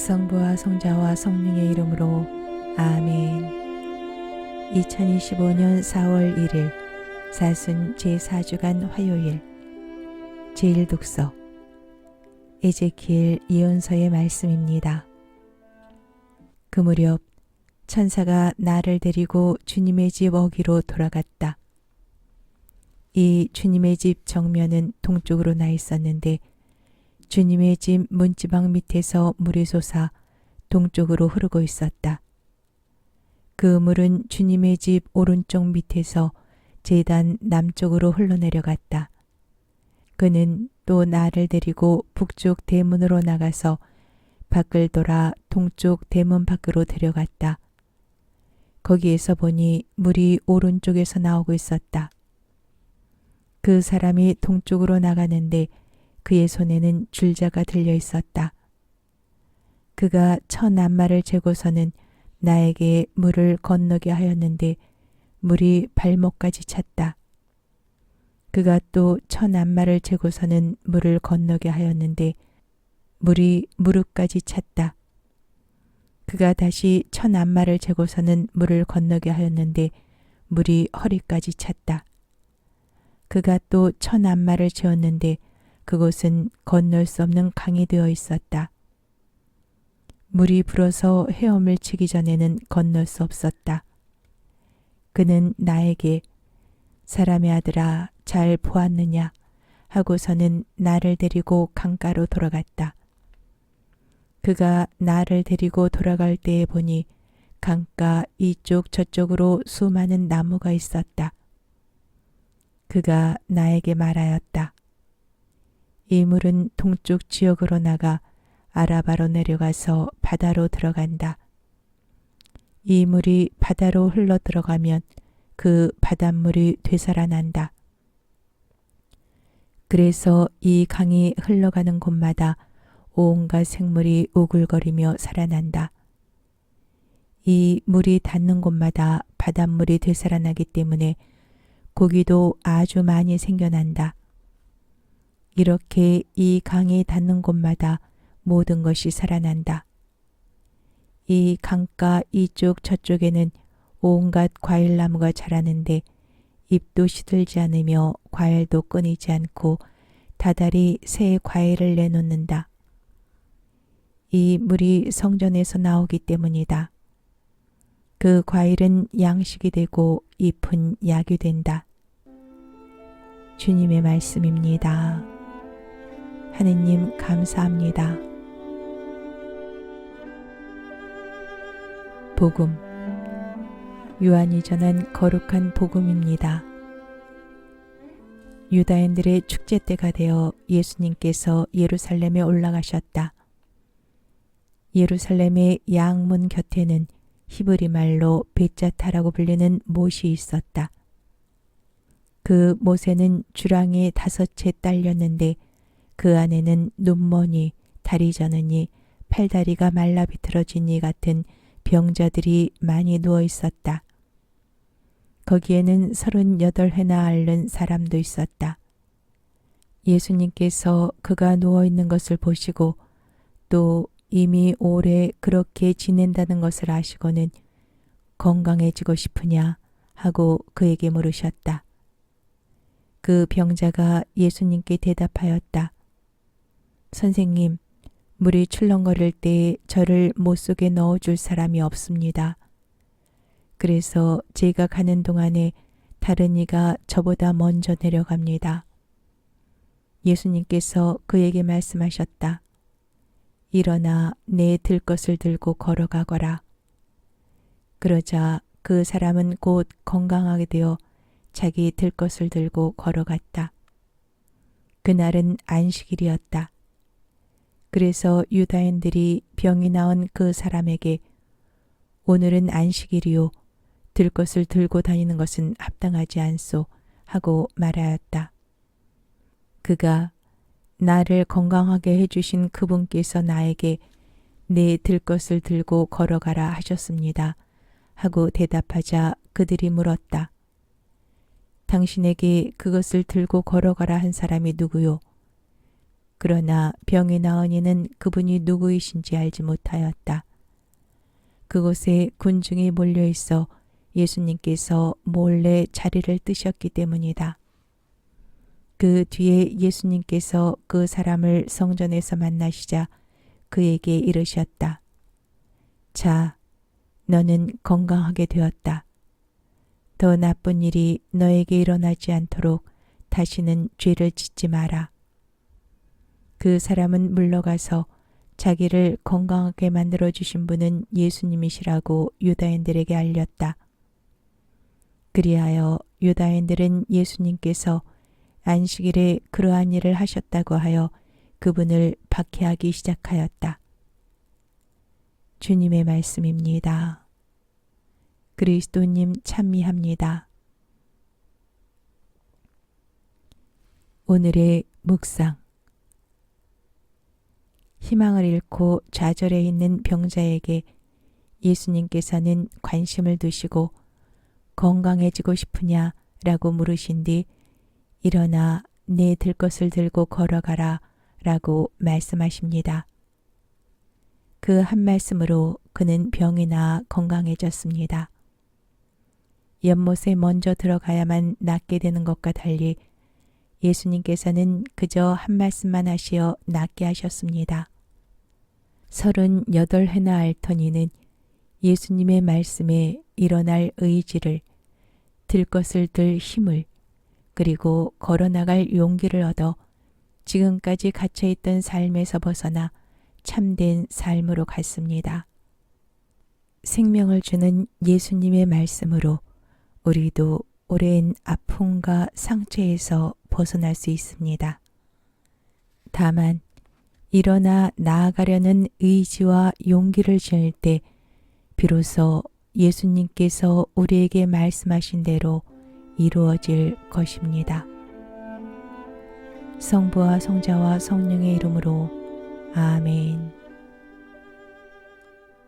성부와 성자와 성령의 이름으로 아멘. 2025년 4월 1일 사순 제4주간 화요일 제1독서 에제키엘 예언서의 말씀입니다. 그 무렵 천사가 나를 데리고 주님의 집 어기로 돌아갔다. 이 주님의 집 정면은 동쪽으로 나 있었는데 주님의 집 문지방 밑에서 물이 솟아 동쪽으로 흐르고 있었다. 그 물은 주님의 집 오른쪽 밑에서 재단 남쪽으로 흘러내려갔다. 그는 또 나를 데리고 북쪽 대문으로 나가서 밖을 돌아 동쪽 대문 밖으로 데려갔다. 거기에서 보니 물이 오른쪽에서 나오고 있었다. 그 사람이 동쪽으로 나가는데 그의 손에는 줄자가 들려 있었다. 그가 처남마를 재고서는 나에게 물을 건너게 하였는데 물이 발목까지 찼다. 그가 또 처남마를 재고서는 물을 건너게 하였는데 물이 무릎까지 찼다. 그가 다시 처남마를 재고서는 물을 건너게 하였는데 물이 허리까지 찼다. 그가 또 처남마를 재었는데 그곳은 건널 수 없는 강이 되어 있었다. 물이 불어서 헤엄을 치기 전에는 건널 수 없었다. 그는 나에게 사람의 아들아 잘 보았느냐 하고서는 나를 데리고 강가로 돌아갔다. 그가 나를 데리고 돌아갈 때에 보니 강가 이쪽 저쪽으로 수많은 나무가 있었다. 그가 나에게 말하였다. 이 물은 동쪽 지역으로 나가 아라바로 내려가서 바다로 들어간다. 이 물이 바다로 흘러 들어가면 그 바닷물이 되살아난다. 그래서 이 강이 흘러가는 곳마다 온갖 생물이 오글거리며 살아난다. 이 물이 닿는 곳마다 바닷물이 되살아나기 때문에 고기도 아주 많이 생겨난다. 이렇게 이 강이 닿는 곳마다 모든 것이 살아난다. 이 강가 이쪽 저쪽에는 온갖 과일나무가 자라는데 잎도 시들지 않으며 과일도 끊이지 않고 다달이 새 과일을 내놓는다. 이 물이 성전에서 나오기 때문이다. 그 과일은 양식이 되고 잎은 약이 된다. 주님의 말씀입니다. 하느님 감사합니다. 복음 요한이 전한 거룩한 복음입니다. 유다인들의 축제 때가 되어 예수님께서 예루살렘에 올라가셨다. 예루살렘의 양문 곁에는 히브리 말로 베짜타라고 불리는 못이 있었다. 그 못에는 주랑이 다섯 채 딸렸는데 그 안에는 눈머니, 다리 저느니, 팔다리가 말라 비틀어진 이 같은 병자들이 많이 누워 있었다. 거기에는 서른여덟 해나 앓는 사람도 있었다. 예수님께서 그가 누워 있는 것을 보시고 또 이미 오래 그렇게 지낸다는 것을 아시고는 건강해지고 싶으냐 하고 그에게 물으셨다. 그 병자가 예수님께 대답하였다. 선생님, 물이 출렁거릴 때 저를 못 속에 넣어줄 사람이 없습니다. 그래서 제가 가는 동안에 다른 이가 저보다 먼저 내려갑니다. 예수님께서 그에게 말씀하셨다. 일어나 내 들 것을 들고 걸어가거라. 그러자 그 사람은 곧 건강하게 되어 자기 들 것을 들고 걸어갔다. 그날은 안식일이었다. 그래서 유다인들이 병이 나온 그 사람에게 오늘은 안식일이요. 들 것을 들고 다니는 것은 합당하지 않소. 하고 말하였다. 그가 나를 건강하게 해주신 그분께서 나에게 내 들 것을 들고 걸어가라 하셨습니다. 하고 대답하자 그들이 물었다. 당신에게 그것을 들고 걸어가라 한 사람이 누구요? 그러나 병이 나은 이는 그분이 누구이신지 알지 못하였다. 그곳에 군중이 몰려 있어 예수님께서 몰래 자리를 뜨셨기 때문이다. 그 뒤에 예수님께서 그 사람을 성전에서 만나시자 그에게 이르셨다. 자, 너는 건강하게 되었다. 더 나쁜 일이 너에게 일어나지 않도록 다시는 죄를 짓지 마라. 그 사람은 물러가서 자기를 건강하게 만들어 주신 분은 예수님이시라고 유다인들에게 알렸다. 그리하여 유다인들은 예수님께서 안식일에 그러한 일을 하셨다고 하여 그분을 박해하기 시작하였다. 주님의 말씀입니다. 그리스도님 찬미합니다. 오늘의 묵상 희망을 잃고 좌절해 있는 병자에게 예수님께서는 관심을 두시고 건강해지고 싶으냐 라고 물으신 뒤 일어나 내 들 것을 들고 걸어가라 라고 말씀하십니다. 그 한 말씀으로 그는 병이 나아 건강해졌습니다. 연못에 먼저 들어가야만 낫게 되는 것과 달리 예수님께서는 그저 한 말씀만 하시어 낫게 하셨습니다. 서른여덟 해나 앓더니는 예수님의 말씀에 일어날 의지를 들 것을 들 힘을 그리고 걸어나갈 용기를 얻어 지금까지 갇혀있던 삶에서 벗어나 참된 삶으로 갔습니다. 생명을 주는 예수님의 말씀으로 우리도 오랜 아픔과 상처에서 벗어날 수 있습니다. 다만 일어나 나아가려는 의지와 용기를 지을 때 비로소 예수님께서 우리에게 말씀하신 대로 이루어질 것입니다. 성부와 성자와 성령의 이름으로 아멘.